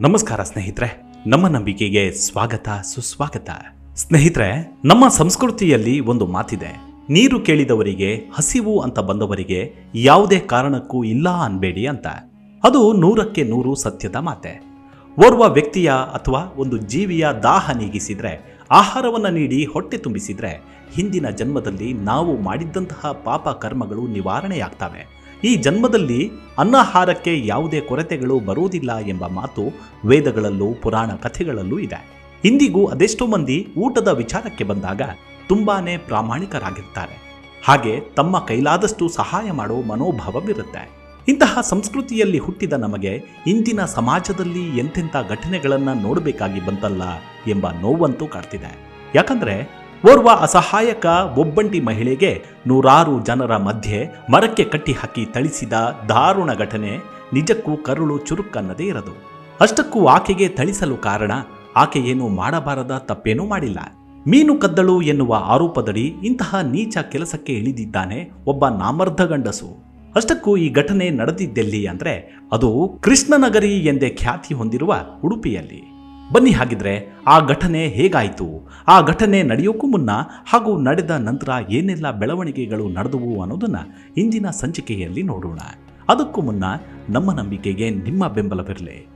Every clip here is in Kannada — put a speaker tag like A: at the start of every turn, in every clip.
A: ನಮಸ್ಕಾರ ಸ್ನೇಹಿತರೆ, ನಮ್ಮ ನಂಬಿಕೆಗೆ ಸ್ವಾಗತ, ಸುಸ್ವಾಗತ. ಸ್ನೇಹಿತರೆ, ನಮ್ಮ ಸಂಸ್ಕೃತಿಯಲ್ಲಿ ಒಂದು ಮಾತಿದೆ. ನೀರು ಕೇಳಿದವರಿಗೆ, ಹಸಿವು ಅಂತ ಬಂದವರಿಗೆ ಯಾವುದೇ ಕಾರಣಕ್ಕೂ ಇಲ್ಲ ಅನ್ಬೇಡಿ ಅಂತ. ಅದು ನೂರಕ್ಕೆ ನೂರು ಸತ್ಯದ ಮಾತೆ. ಓರ್ವ ವ್ಯಕ್ತಿಯ ಅಥವಾ ಒಂದು ಜೀವಿಯ ದಾಹ ನೀಗಿಸಿದ್ರೆ, ಆಹಾರವನ್ನು ನೀಡಿ ಹೊಟ್ಟೆ ತುಂಬಿಸಿದ್ರೆ, ಹಿಂದಿನ ಜನ್ಮದಲ್ಲಿ ನಾವು ಮಾಡಿದ್ದಂತಹ ಪಾಪ ಕರ್ಮಗಳು ನಿವಾರಣೆಯಾಗ್ತವೆ. ಈ ಜನ್ಮದಲ್ಲಿ ಅನ್ನಹಾರಕ್ಕೆ ಯಾವುದೇ ಕೊರತೆಗಳು ಬರುವುದಿಲ್ಲ ಎಂಬ ಮಾತು ವೇದಗಳಲ್ಲೂ ಪುರಾಣ ಕಥೆಗಳಲ್ಲೂ ಇದೆ. ಇಂದಿಗೂ ಅದೆಷ್ಟೋ ಮಂದಿ ಊಟದ ವಿಚಾರಕ್ಕೆ ಬಂದಾಗ ತುಂಬಾನೇ ಪ್ರಾಮಾಣಿಕರಾಗಿರ್ತಾರೆ. ಹಾಗೆ ತಮ್ಮ ಕೈಲಾದಷ್ಟು ಸಹಾಯ ಮಾಡೋ ಮನೋಭಾವವಿರುತ್ತೆ. ಇಂತಹ ಸಂಸ್ಕೃತಿಯಲ್ಲಿ ಹುಟ್ಟಿದ ನಮಗೆ ಇಂದಿನ ಸಮಾಜದಲ್ಲಿ ಎಂತೆಂಥ ಘಟನೆಗಳನ್ನು ನೋಡಬೇಕಾಗಿ ಬಂತಲ್ಲ ಎಂಬ ನೋವಂತೂ ಕಾಡ್ತಿದೆ. ಯಾಕಂದ್ರೆ ಓರ್ವ ಅಸಹಾಯಕ ಒಬ್ಬಂಟಿ ಮಹಿಳೆಗೆ ನೂರಾರು ಜನರ ಮಧ್ಯೆ ಮರಕ್ಕೆ ಕಟ್ಟಿ ಹಾಕಿ ಥಳಿಸಿದ ದಾರುಣ ಘಟನೆ ನಿಜಕ್ಕೂ ಕರುಳು ಚುರುಕನ್ನದೇ ಇರದು. ಅಷ್ಟಕ್ಕೂ ಆಕೆಗೆ ಥಳಿಸಲು ಕಾರಣ, ಆಕೆ ಏನು ಮಾಡಬಾರದ ತಪ್ಪೇನೂ ಮಾಡಿಲ್ಲ. ಮೀನು ಕದ್ದಳು ಎನ್ನುವ ಆರೋಪದಡಿ ಇಂತಹ ನೀಚ ಕೆಲಸಕ್ಕೆ ಇಳಿದಿದ್ದಾನೆ ಒಬ್ಬ ನಾಮರ್ಧ ಗಂಡಸು. ಅಷ್ಟಕ್ಕೂ ಈ ಘಟನೆ ನಡೆದಿದ್ದೆಲ್ಲಿ ಅಂದ್ರೆ ಅದು ಕೃಷ್ಣನಗರಿ ಎಂದೇ ಖ್ಯಾತಿ ಹೊಂದಿರುವ ಉಡುಪಿಯಲ್ಲಿ. ಬನ್ನಿ ಹಾಗಿದ್ರೆ ಆ ಘಟನೆ ಹೇಗಾಯಿತು? ಆ ಘಟನೆ ನಡೆಯೋಕ್ಕೂ ಮುನ್ನ ಹಾಗೂ ನಡೆದ ನಂತರ ಏನೆಲ್ಲ ಬೆಳವಣಿಗೆಗಳು ನಡೆದವು ಅನ್ನೋದನ್ನು ಇಂದಿನ ಸಂಚಿಕೆಯಲ್ಲಿ ನೋಡೋಣ. ಅದಕ್ಕೂ ಮುನ್ನ ನಮ್ಮ ನಂಬಿಕೆಗೆ ನಿಮ್ಮ ಬೆಂಬಲವಿರಲಿ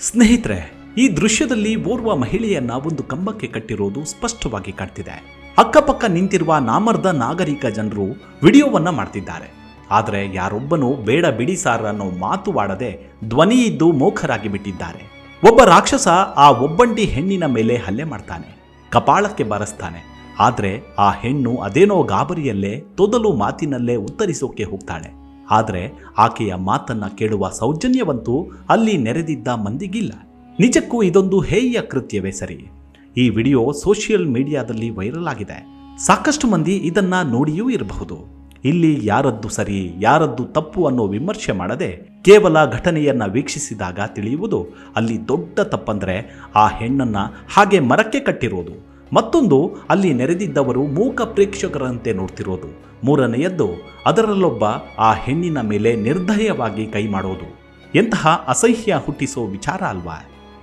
A: ಸ್ನೇಹಿತರೆ, ಈ ದೃಶ್ಯದಲ್ಲಿ ಓರ್ವ ಮಹಿಳೆಯನ್ನ ಒಂದು ಕಂಬಕ್ಕೆ ಕಟ್ಟಿರೋದು ಸ್ಪಷ್ಟವಾಗಿ ಕಾಣ್ತಿದೆ. ಅಕ್ಕಪಕ್ಕ ನಿಂತಿರುವ ನಾಮರ್ದ ನಾಗರಿಕ ಜನರು ವಿಡಿಯೋವನ್ನ ಮಾಡ್ತಿದ್ದಾರೆ. ಆದರೆ ಯಾರೊಬ್ಬನು ಬೇಡ ಬಿಡಿ ಸಾರ್ ಅನ್ನೋ ಮಾತು ಆಡದೆ ಧ್ವನಿಯಿದ್ದು ಮೋಖರಾಗಿ ಬಿಟ್ಟಿದ್ದಾರೆ. ಒಬ್ಬ ರಾಕ್ಷಸ ಆ ಒಬ್ಬಂಟಿ ಹೆಣ್ಣಿನ ಮೇಲೆ ಹಲ್ಲೆ ಮಾಡ್ತಾನೆ, ಕಪಾಳಕ್ಕೆ ಬಾರಿಸ್ತಾನೆ. ಆದರೆ ಆ ಹೆಣ್ಣು ಅದೇನೋ ಗಾಬರಿಯಲ್ಲೇ ತೊದಲು ಮಾತಿನಲ್ಲೇ ಉತ್ತರಿಸೋಕೆ ಹೋಗ್ತಾಳೆ. ಆದರೆ ಆಕೆಯ ಮಾತನ್ನ ಕೇಳುವ ಸೌಜನ್ಯವಂತೂ ಅಲ್ಲಿ ನೆರೆದಿದ್ದ ಮಂದಿಗಿಲ್ಲ. ನಿಜಕ್ಕೂ ಇದೊಂದು ಹೇಯ ಕೃತ್ಯವೇ ಸರಿ. ಈ ವಿಡಿಯೋ ಸೋಷಿಯಲ್ ಮೀಡಿಯಾದಲ್ಲಿ ವೈರಲ್ ಆಗಿದೆ. ಸಾಕಷ್ಟು ಮಂದಿ ಇದನ್ನ ನೋಡಿಯೂ ಇರಬಹುದು. ಇಲ್ಲಿ ಯಾರದ್ದು ಸರಿ, ಯಾರದ್ದು ತಪ್ಪು ಅನ್ನೋ ವಿಮರ್ಶೆ ಮಾಡದೆ ಕೇವಲ ಘಟನೆಯನ್ನ ವೀಕ್ಷಿಸಿದಾಗ ತಿಳಿಯುವುದು. ಅಲ್ಲಿ ದೊಡ್ಡ ತಪ್ಪಂದ್ರೆ ಆ ಹೆಣ್ಣನ್ನ ಹಾಗೆ ಮರಕ್ಕೆ ಕಟ್ಟಿರೋದು. ಮತ್ತೊಂದು, ಅಲ್ಲಿ ನೆರೆದಿದ್ದವರು ಮೂಕ ಪ್ರೇಕ್ಷಕರಂತೆ ನೋಡ್ತಿರೋದು. ಮೂರನೆಯದ್ದು, ಅದರಲ್ಲೊಬ್ಬ ಆ ಹೆಣ್ಣಿನ ಮೇಲೆ ನಿರ್ದಯವಾಗಿ ಕೈ ಮಾಡೋದು ಎಂತಹ ಅಸಹ್ಯ ಹುಟ್ಟಿಸೋ ವಿಚಾರ ಅಲ್ವಾ?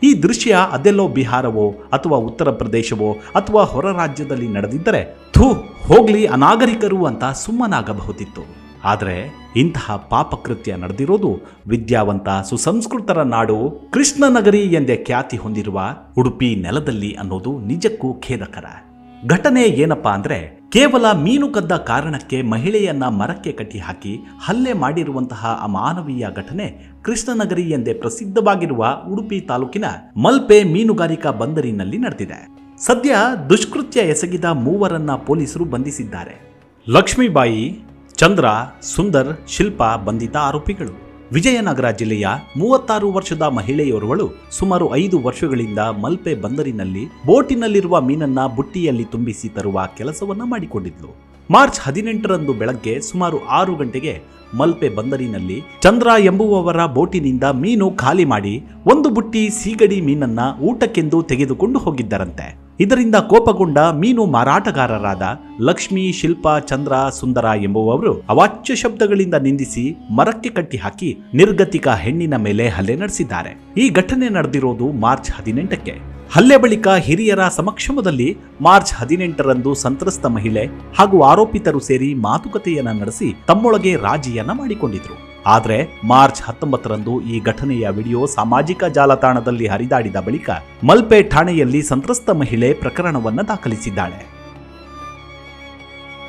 A: ಈ ದೃಶ್ಯ ಅದೆಲ್ಲೋ ಬಿಹಾರವೋ ಅಥವಾ ಉತ್ತರ ಪ್ರದೇಶವೋ ಅಥವಾ ಹೊರ ರಾಜ್ಯದಲ್ಲಿ ನಡೆದಿದ್ದರೆ ಥೂ, ಹೋಗ್ಲಿ ಅನಾಗರಿಕರು ಅಂತ ಸುಮ್ಮನಾಗಬಹುದಿತ್ತು. ಆದರೆ ಇಂತಹ ಪಾಪಕೃತ್ಯ ನಡೆದಿರೋದು ವಿದ್ಯಾವಂತ ಸುಸಂಸ್ಕೃತರ ನಾಡು ಕೃಷ್ಣನಗರಿ ಎಂದೇ ಖ್ಯಾತಿ ಹೊಂದಿರುವ ಉಡುಪಿ ನೆಲದಲ್ಲಿ ಅನ್ನೋದು ನಿಜಕ್ಕೂ ಖೇದಕರ. ಘಟನೆ ಏನಪ್ಪಾ ಅಂದ್ರೆ ಕೇವಲ ಮೀನು ಕದ್ದ ಕಾರಣಕ್ಕೆ ಮಹಿಳೆಯನ್ನ ಮರಕ್ಕೆ ಕಟ್ಟಿ ಹಾಕಿ ಹಲ್ಲೆ ಮಾಡಿರುವಂತಹ ಅಮಾನವೀಯ ಘಟನೆ ಕೃಷ್ಣನಗರಿ ಎಂದೇ ಪ್ರಸಿದ್ಧವಾಗಿರುವ ಉಡುಪಿ ತಾಲೂಕಿನ ಮಲ್ಪೆ ಮೀನುಗಾರಿಕಾ ಬಂದರಿನಲ್ಲಿ ನಡೆದಿದೆ. ಸದ್ಯ ದುಷ್ಕೃತ್ಯ ಎಸಗಿದ ಮೂವರನ್ನ ಪೊಲೀಸರು ಬಂಧಿಸಿದ್ದಾರೆ. ಲಕ್ಷ್ಮೀಬಾಯಿ, ಚಂದ್ರ, ಸುಂದರ್, ಶಿಲ್ಪ ಬಂಧಿತ ಆರೋಪಿಗಳು. ವಿಜಯನಗರ ಜಿಲ್ಲೆಯ ಮೂವತ್ತಾರು ವರ್ಷದ ಮಹಿಳೆಯೋರ್ವಳು ಸುಮಾರು ಐದು ವರ್ಷಗಳಿಂದ ಮಲ್ಪೆ ಬಂದರಿನಲ್ಲಿ ಬೋಟಿನಲ್ಲಿರುವ ಮೀನನ್ನ ಬುಟ್ಟಿಯಲ್ಲಿ ತುಂಬಿಸಿ ತರುವ ಕೆಲಸವನ್ನ ಮಾಡಿಕೊಂಡಿದ್ಲು. ಮಾರ್ಚ್ ಹದಿನೆಂಟರಂದು ಬೆಳಗ್ಗೆ ಸುಮಾರು ಆರು ಗಂಟೆಗೆ ಮಲ್ಪೆ ಬಂದರಿನಲ್ಲಿ ಚಂದ್ರ ಎಂಬುವವರ ಬೋಟಿನಿಂದ ಮೀನು ಖಾಲಿ ಮಾಡಿ ಒಂದು ಬುಟ್ಟಿ ಸೀಗಡಿ ಮೀನನ್ನ ಊಟಕ್ಕೆಂದು ತೆಗೆದುಕೊಂಡು ಹೋಗಿದ್ದರಂತೆ. ಇದರಿಂದ ಕೋಪಗೊಂಡ ಮೀನು ಮಾರಾಟಗಾರರಾದ ಲಕ್ಷ್ಮಿ, ಶಿಲ್ಪ, ಚಂದ್ರ, ಸುಂದರ ಎಂಬುವವರು ಅವಾಚ್ಯ ಶಬ್ದಗಳಿಂದ ನಿಂದಿಸಿ ಮರಕ್ಕೆ ಕಟ್ಟಿ ಹಾಕಿ ನಿರ್ಗತಿಕ ಹೆಣ್ಣಿನ ಮೇಲೆ ಹಲ್ಲೆ ನಡೆಸಿದ್ದಾರೆ. ಈ ಘಟನೆ ನಡೆದಿರುವುದು ಮಾರ್ಚ್ ಹದಿನೆಂಟಕ್ಕೆ. ಹಲ್ಲೆ ಬಳಿಕ ಹಿರಿಯರ ಸಮಕ್ಷಮದಲ್ಲಿ ಮಾರ್ಚ್ ಹದಿನೆಂಟರಂದು ಸಂತ್ರಸ್ತ ಮಹಿಳೆ ಹಾಗೂ ಆರೋಪಿತರು ಸೇರಿ ಮಾತುಕತೆಯನ್ನ ನಡೆಸಿ ತಮ್ಮೊಳಗೆ ರಾಜಿಯನ್ನ ಮಾಡಿಕೊಂಡಿದ್ರು. ಆದರೆ ಮಾರ್ಚ್ ಹತ್ತೊಂಬತ್ತರಂದು ಈ ಘಟನೆಯ ವಿಡಿಯೋ ಸಾಮಾಜಿಕ ಜಾಲತಾಣದಲ್ಲಿ ಹರಿದಾಡಿದ ಬಳಿಕ ಮಲ್ಪೆ ಠಾಣೆಯಲ್ಲಿ ಸಂತ್ರಸ್ತ ಮಹಿಳೆ ಪ್ರಕರಣವನ್ನು ದಾಖಲಿಸಿದ್ದಾಳೆ.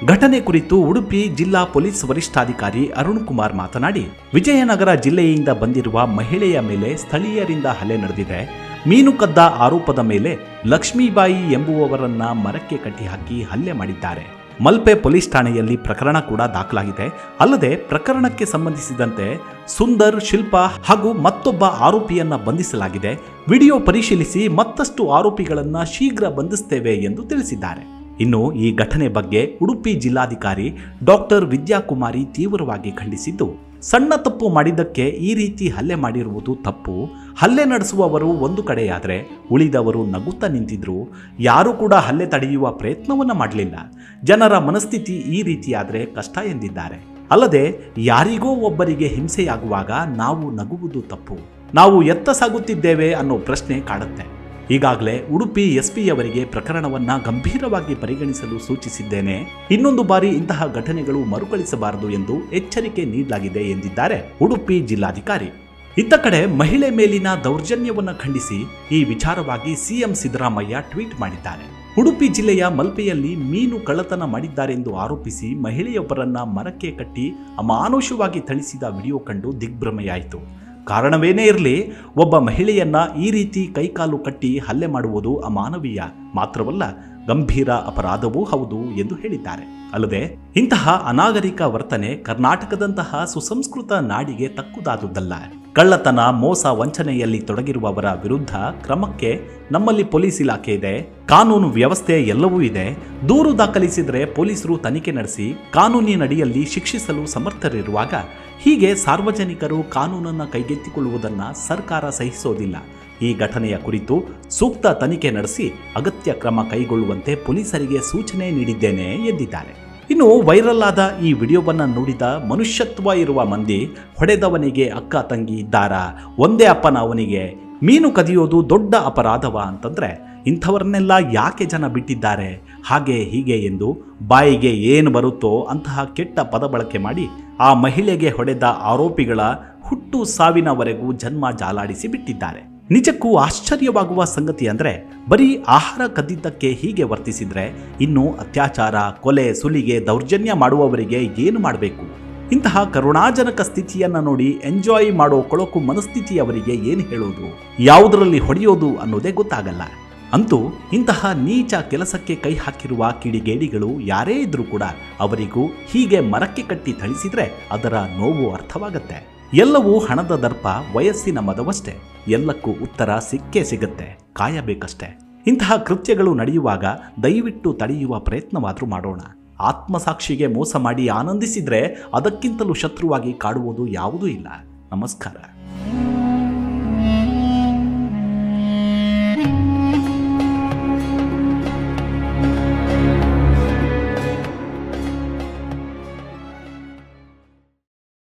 A: ಘಟನೆ ಕುರಿತು ಉಡುಪಿ ಜಿಲ್ಲಾ ಪೊಲೀಸ್ ವರಿಷ್ಠಾಧಿಕಾರಿ ಅರುಣ್ ಕುಮಾರ್ ಮಾತನಾಡಿ, ವಿಜಯನಗರ ಜಿಲ್ಲೆಯಿಂದ ಬಂದಿರುವ ಮಹಿಳೆಯ ಮೇಲೆ ಸ್ಥಳೀಯರಿಂದ ಹಲ್ಲೆ ನಡೆದಿದೆ. ಮೀನು ಕದ್ದ ಆರೋಪದ ಮೇಲೆ ಲಕ್ಷ್ಮೀಬಾಯಿ ಎಂಬುವವರನ್ನ ಮರಕ್ಕೆ ಕಟ್ಟಿಹಾಕಿ ಹಲ್ಲೆ ಮಾಡಿದ್ದಾರೆ. ಮಲ್ಪೆ ಪೊಲೀಸ್ ಠಾಣೆಯಲ್ಲಿ ಪ್ರಕರಣ ಕೂಡ ದಾಖಲಾಗಿದೆ. ಅಲ್ಲದೆ ಪ್ರಕರಣಕ್ಕೆ ಸಂಬಂಧಿಸಿದಂತೆ ಸುಂದರ್, ಶಿಲ್ಪ ಹಾಗೂ ಮತ್ತೊಬ್ಬ ಆರೋಪಿಯನ್ನ ಬಂಧಿಸಲಾಗಿದೆ. ವಿಡಿಯೋ ಪರಿಶೀಲಿಸಿ ಮತ್ತಷ್ಟು ಆರೋಪಿಗಳನ್ನು ಶೀಘ್ರ ಬಂಧಿಸ್ತೇವೆ ಎಂದು ತಿಳಿಸಿದ್ದಾರೆ. ಇನ್ನು ಈ ಘಟನೆ ಬಗ್ಗೆ ಉಡುಪಿ ಜಿಲ್ಲಾಧಿಕಾರಿ ಡಾಕ್ಟರ್ ವಿದ್ಯಾಕುಮಾರಿ ತೀವ್ರವಾಗಿ ಖಂಡಿಸಿದ್ದು. ಸಣ್ಣ ತಪ್ಪು ಮಾಡಿದ್ದಕ್ಕೆ ಈ ರೀತಿ ಹಲ್ಲೆ ಮಾಡಿರುವುದು ತಪ್ಪು. ಹಲ್ಲೆ ನಡೆಸುವವರು ಒಂದು ಕಡೆಯಾದರೆ ಉಳಿದವರು ನಗುತ್ತಾ ನಿಂತಿದ್ರು. ಯಾರೂ ಕೂಡ ಹಲ್ಲೆ ತಡೆಯುವ ಪ್ರಯತ್ನವನ್ನು ಮಾಡಲಿಲ್ಲ. ಜನರ ಮನಸ್ಥಿತಿ ಈ ರೀತಿಯಾದರೆ ಕಷ್ಟ ಎಂದಿದ್ದಾರೆ. ಅಲ್ಲದೆ ಯಾರಿಗೋ ಒಬ್ಬರಿಗೆ ಹಿಂಸೆಯಾಗುವಾಗ ನಾವು ನಗುವುದು ತಪ್ಪು. ನಾವು ಎತ್ತ ಸಾಗುತ್ತಿದ್ದೇವೆ ಅನ್ನೋ ಪ್ರಶ್ನೆ ಕಾಡುತ್ತೆ. ಈಗಾಗಲೇ ಉಡುಪಿ ಎಸ್ಪಿಯವರಿಗೆ ಪ್ರಕರಣವನ್ನ ಗಂಭೀರವಾಗಿ ಪರಿಗಣಿಸಲು ಸೂಚಿಸಿದ್ದೇನೆ. ಇನ್ನೊಂದು ಬಾರಿ ಇಂತಹ ಘಟನೆಗಳು ಮರುಕಳಿಸಬಾರದು ಎಂದು ಎಚ್ಚರಿಕೆ ನೀಡಲಾಗಿದೆ ಎಂದಿದ್ದಾರೆ ಉಡುಪಿ ಜಿಲ್ಲಾಧಿಕಾರಿ. ಇತ್ತ ಕಡೆ ಮಹಿಳೆ ಮೇಲಿನ ದೌರ್ಜನ್ಯವನ್ನು ಖಂಡಿಸಿ ಈ ವಿಚಾರವಾಗಿ ಸಿಎಂ ಸಿದ್ದರಾಮಯ್ಯ ಟ್ವೀಟ್ ಮಾಡಿದ್ದಾರೆ. ಉಡುಪಿ ಜಿಲ್ಲೆಯ ಮಲ್ಪೆಯಲ್ಲಿ ಮೀನು ಕಳ್ಳತನ ಮಾಡಿದ್ದಾರೆಂದು ಆರೋಪಿಸಿ ಮಹಿಳೆಯೊಬ್ಬರನ್ನ ಮರಕ್ಕೆ ಕಟ್ಟಿ ಅಮಾನುಷವಾಗಿ ಥಳಿಸಿದ ವಿಡಿಯೋ ಕಂಡು ದಿಗ್ಭ್ರಮೆಯಾಯಿತು. ಕಾರಣವೇನೇ ಇರಲಿ, ಒಬ್ಬ ಮಹಿಳೆಯನ್ನ ಈ ರೀತಿ ಕೈಕಾಲು ಕಟ್ಟಿ ಹಲ್ಲೆ ಮಾಡುವುದು ಅಮಾನವೀಯ. ಮಾತ್ರವಲ್ಲ, ಗಂಭೀರ ಅಪರಾಧವೂ ಹೌದು ಎಂದು ಹೇಳಿದ್ದಾರೆ. ಅಲ್ಲದೆ, ಇಂತಹ ಅನಾಗರಿಕ ವರ್ತನೆ ಕರ್ನಾಟಕದಂತಹ ಸುಸಂಸ್ಕೃತ ನಾಡಿಗೆ ತಕ್ಕುದಾದುದಲ್ಲ. ಕಳ್ಳತನ, ಮೋಸ ವಂಚನೆಯಲ್ಲಿ ತೊಡಗಿರುವವರ ವಿರುದ್ಧ ಕ್ರಮಕ್ಕೆ ನಮ್ಮಲ್ಲಿ ಪೊಲೀಸ್ ಇಲಾಖೆ ಇದೆ. ಕಾನೂನು ವ್ಯವಸ್ಥೆ ಎಲ್ಲವೂ ಇದೆ. ದೂರು ದಾಖಲಿಸಿದರೆ ಪೊಲೀಸರು ತನಿಖೆ ನಡೆಸಿ ಕಾನೂನಿನಡಿಯಲ್ಲಿ ಶಿಕ್ಷಿಸಲು ಸಮರ್ಥರಿರುವಾಗ ಹೀಗೆ ಸಾರ್ವಜನಿಕರು ಕಾನೂನನ್ನು ಕೈಗೆತ್ತಿಕೊಳ್ಳುವುದನ್ನ ಸರ್ಕಾರ ಸಹಿಸೋದಿಲ್ಲ. ಈ ಘಟನೆಯ ಕುರಿತು ಸೂಕ್ತ ತನಿಖೆ ನಡೆಸಿ ಅಗತ್ಯ ಕ್ರಮ ಕೈಗೊಳ್ಳುವಂತೆ ಪೊಲೀಸರಿಗೆ ಸೂಚನೆ ನೀಡಿದ್ದೇನೆ ಎಂದಿದ್ದಾರೆ. ಇನ್ನು ವೈರಲ್ ಆದ ಈ ವಿಡಿಯೋವನ್ನು ನೋಡಿದ ಮನುಷ್ಯತ್ವ ಇರುವ ಮಂದಿ ಹೊಡೆದವನಿಗೆ ಅಕ್ಕ ತಂಗಿ ಇದ್ದಾರಾ, ಒಂದೇ ಅಪ್ಪನ ಅವನಿಗೆ ಮೀನು ಕದಿಯೋದು ದೊಡ್ಡ ಅಪರಾಧವ ಅಂತಂದ್ರೆ ಇಂಥವರನ್ನೆಲ್ಲ ಯಾಕೆ ಜನ ಬಿಟ್ಟಿದ್ದಾರೆ, ಹಾಗೆ ಹೀಗೆ ಎಂದು ಬಾಯಿಗೆ ಏನು ಬರುತ್ತೋ ಅಂತಹ ಕೆಟ್ಟ ಪದ ಬಳಕೆ ಮಾಡಿ ಆ ಮಹಿಳೆಗೆ ಹೊಡೆದ ಆರೋಪಿಗಳ ಹುಟ್ಟು ಸಾವಿನವರೆಗೂ ಜನ್ಮ ಜಾಲಾಡಿಸಿ ಬಿಟ್ಟಿದ್ದಾರೆ. ನಿಜಕ್ಕೂ ಆಶ್ಚರ್ಯವಾಗುವ ಸಂಗತಿ ಅಂದ್ರೆ, ಬರೀ ಆಹಾರ ಕದ್ದಿದ್ದಕ್ಕೆ ಹೀಗೆ ವರ್ತಿಸಿದ್ರೆ ಇನ್ನು ಅತ್ಯಾಚಾರ, ಕೊಲೆ, ಸುಲಿಗೆ, ದೌರ್ಜನ್ಯ ಮಾಡುವವರಿಗೆ ಏನು ಮಾಡಬೇಕು? ಇಂತಹ ಕರುಣಾಜನಕ ಸ್ಥಿತಿಯನ್ನು ನೋಡಿ ಎಂಜಾಯ್ ಮಾಡೋ ಕೊಳಕು ಮನಸ್ಥಿತಿಯವರಿಗೆ ಏನು ಹೇಳೋದು? ಯಾವುದರಲ್ಲಿ ಹೊಡೆಯೋದು ಅನ್ನೋದೇ ಗೊತ್ತಾಗಲ್ಲ. ಅಂತೂ ಇಂತಹ ನೀಚ ಕೆಲಸಕ್ಕೆ ಕೈ ಹಾಕಿರುವ ಕಿಡಿಗೇಡಿಗಳು ಯಾರೇ ಇದ್ರೂ ಕೂಡ ಅವರಿಗೂ ಹೀಗೆ ಮರಕ್ಕೆ ಕಟ್ಟಿ ಥಳಿಸಿದ್ರೆ ಅದರ ನೋವು ಅರ್ಥವಾಗತ್ತೆ. ಎಲ್ಲವೂ ಹಣದ ದರ್ಪ, ವಯಸ್ಸಿನ ಮದವಷ್ಟೇ. ಎಲ್ಲಕ್ಕೂ ಉತ್ತರ ಸಿಕ್ಕೇ ಸಿಗತ್ತೆ, ಕಾಯಬೇಕಷ್ಟೆ. ಇಂತಹ ಕೃತ್ಯಗಳು ನಡೆಯುವಾಗ ದಯವಿಟ್ಟು ತಡೆಯುವ ಪ್ರಯತ್ನವಾದರೂ ಮಾಡೋಣ. ಆತ್ಮಸಾಕ್ಷಿಗೆ ಮೋಸ ಮಾಡಿ ಆನಂದಿಸಿದ್ರೆ ಅದಕ್ಕಿಂತಲೂ ಶತ್ರುವಾಗಿ ಕಾಡುವುದು ಯಾವುದೂ ಇಲ್ಲ. ನಮಸ್ಕಾರ.